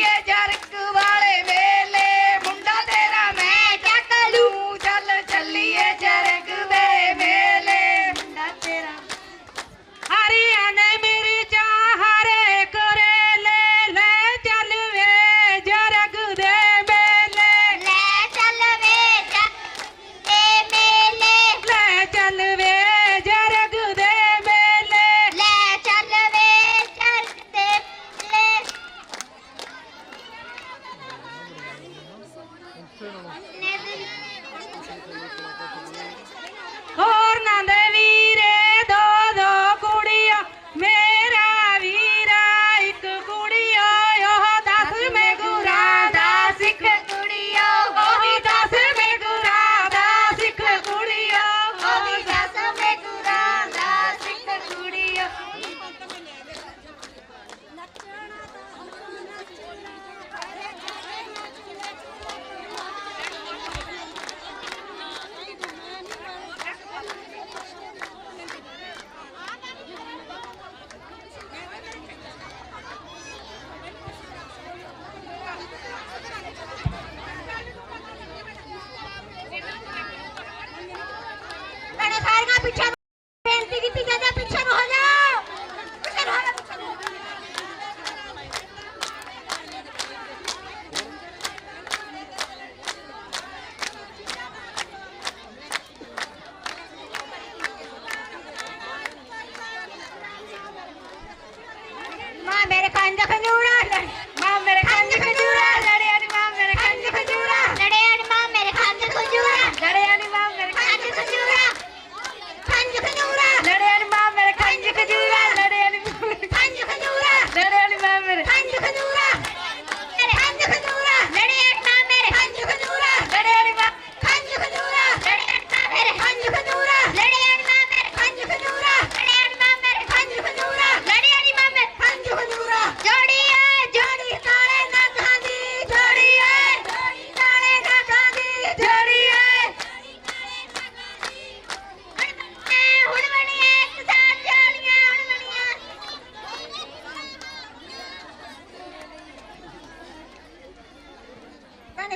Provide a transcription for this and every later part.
ella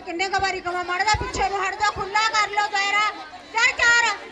ਕਿੰਨੇ ਕਵਾਰੀ ਕਮਾ ਮੜਦਾ ਪਿੱਛੇ ਨੂੰ ਹਟਦਾ ਖੁੱਲਾ ਕਰ ਲੋ ਦਾਇਰਾ ਚੜ ਚਾਰ।